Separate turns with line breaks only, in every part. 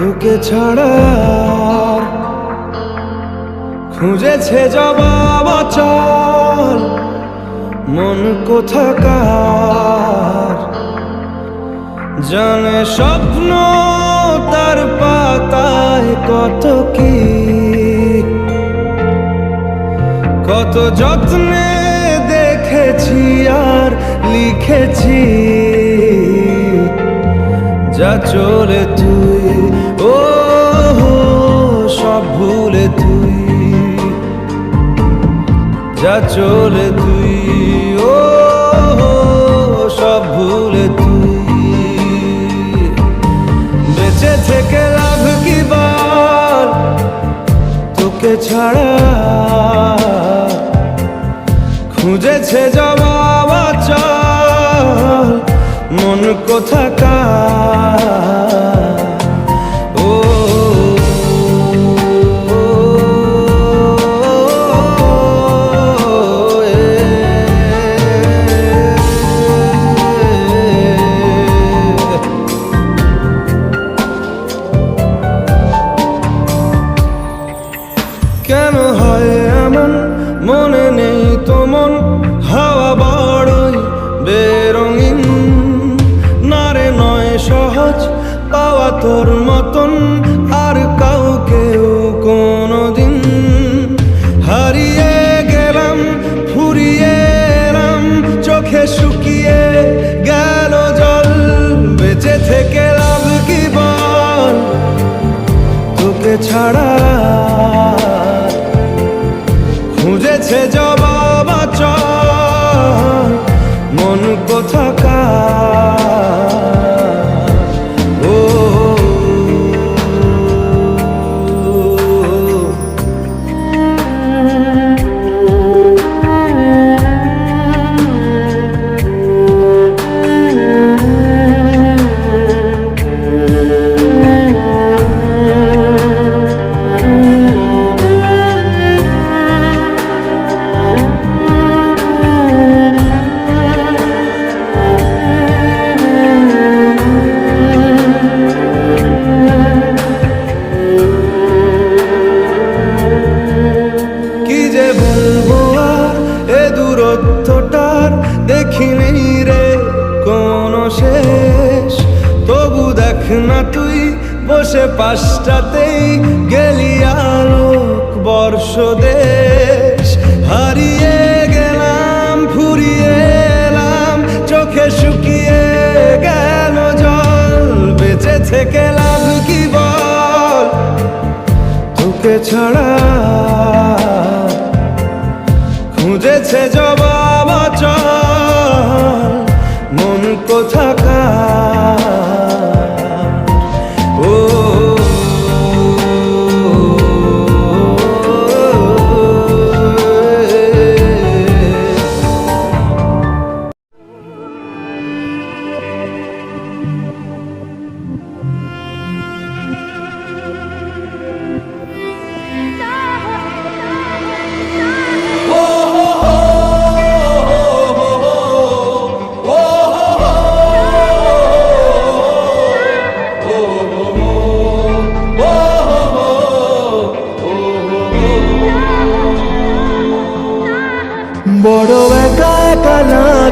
তোকে ছাড়া খুঁজেছে জবাব চল মন কোথাকার? জানে স্বপ্ন তার পাতায় কত কি? কত যত্নে দেখেছি আর লিখেছি। যা চলে তুই ভুলে তুই যা চলে তুই। কেন হয় এমন? মনে নেই তো মন। হাওয়া বড়ই বেরঙিন। নারে নয় সহজ, পাওয়া তোর মতন। আর কাউকেও কোনো দিন হারিয়ে গেলাম, ফুরিয়ে এলাম। চোখে শুকিয়ে গেল জল, বেঁচে থেকে লাভ কি বল? তোকে ছাড়া খুঁজেছে জবাব মন কোথাকার? দেখিনি রে কোনো শেষ। তবু দেখ না তুই, বসে পাশটাতেই গেলি আলোক বর্ষ দেশ হারিয়ে গেলাম, ফুরিয়ে এলাম, চোখে শুকিয়ে গেল জল। বেঁচে থেকে লাভ কি বল? তোকে ছাড়া খুঁজেছে জবাব মন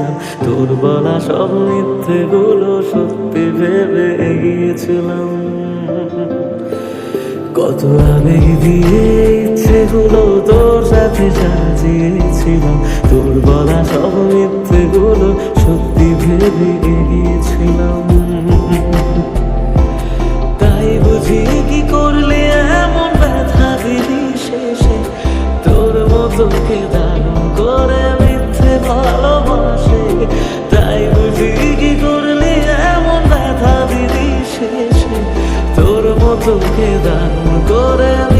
গিয়েছিলাম তোর বলা সব মিথ্যে গুলো সত্যি ভেবে এগিয়েছিলাম। কত আমি দিয়ে ইচ্ছেগুলো তোর সাথে সাজিয়েছিলাম। তোর বলা সব মিথ্যে গুলো সত্যি ভেবে এগিয়েছিলাম। তাই বুঝি কি করলে এমন ব্যথা দিলি শেষে? তোর মতো কেদা চোখে দান করে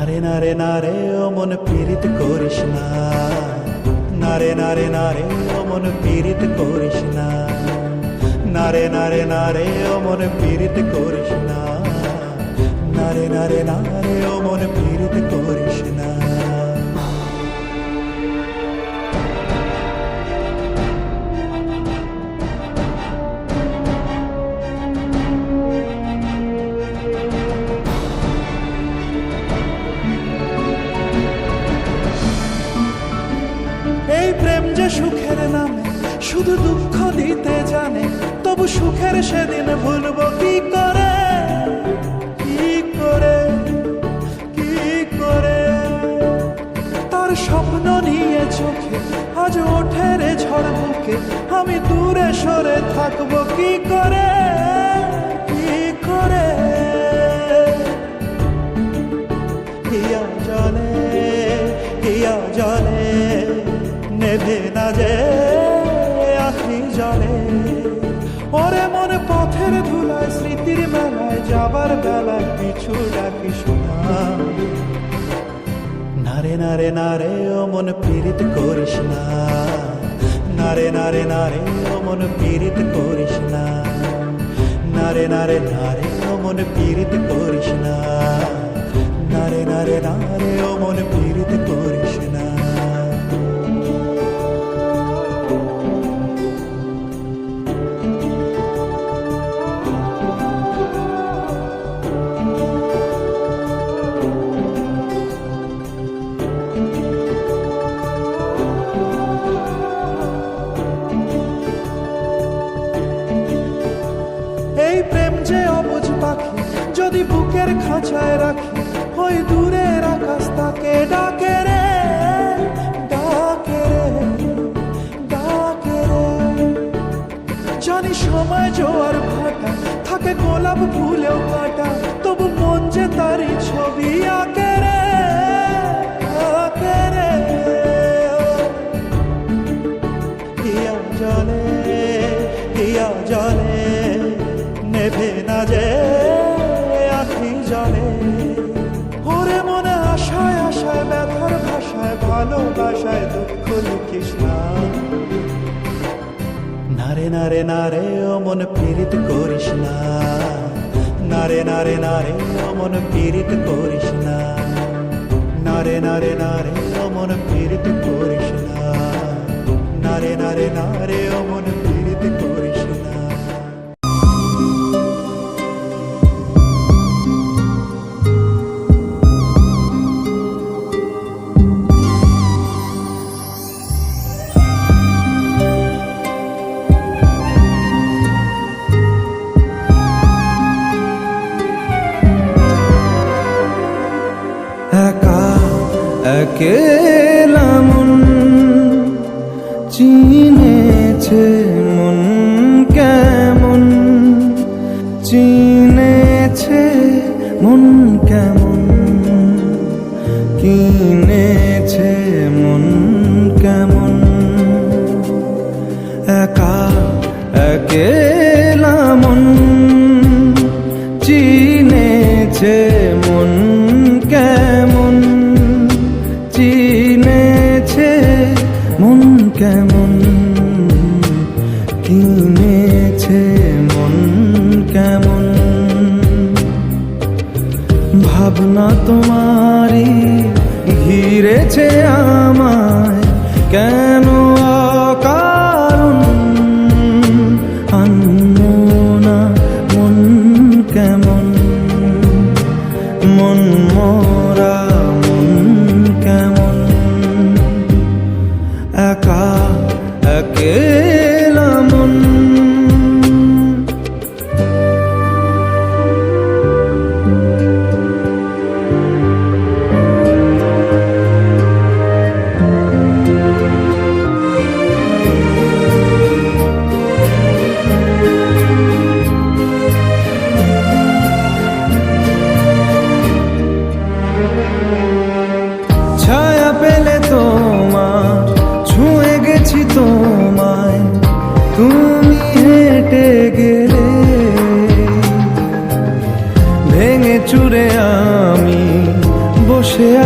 নারে নারে নারে, ও মন পীড়িত করিস না। নারে নারে নারে, ও মন পীড়িত করিস না। নারে নারে নারে, ও মন পীড়িত করিস না। নারে নারে নারে, ও মন পীড়িত করিস না। শুধু দুঃখ দিতে জানে, তবু সুখের সেদিন ভুলব কি করে? কি করে? কি করে? তার স্বপ্ন নিয়ে চোখে আজ ওঠে রে ঝড় বুকে, আমি দূরে সরে থাকব কি করে? যাবার পিছু ডাকি শোনা নারে নারে নারে, অমন মন পীড়িত করিস না। নারে নারে নারে ও মন পীড়িত করিস না। নারে নারে নারে ও মন পীড়িত করিস না। নারে নারে নারে ও মন পীড়িত করিস খাঁচায় রাখি। ওই দূরের আকাশ তাকে ডাকে রে ডাকে রে ডাকে রে। জানি সময় জোয়ার ভাটা, থাকে গোলাপ ফুলেও কাটা। নারে অমন মন পীড়িত করিস না। নারে নারে নারে অমন মন পীড়িত করিস না। নারে নারে নারে অমন মন পীড়িত করিস মন
কেমন? কিনেছে মন কেমন? একা একে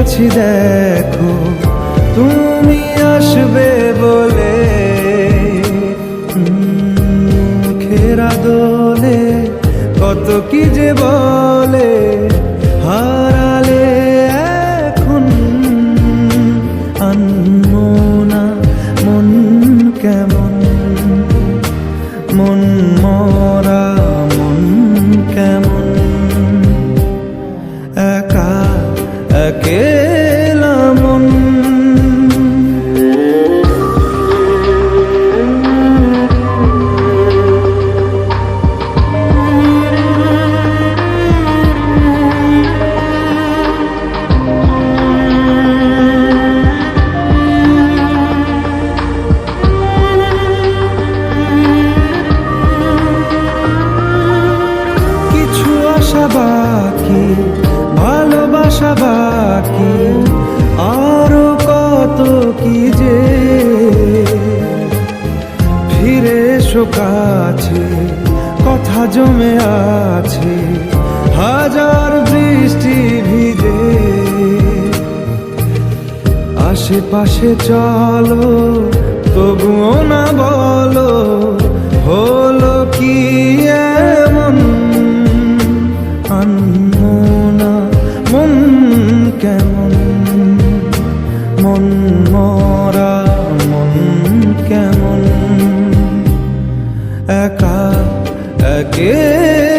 আছি দেখো। কাছে, কথা জমে আছে, হাজার বৃষ্টি ভিজে। আশেপাশে চলো, তবুও না বলো, হলো কি এক একা একে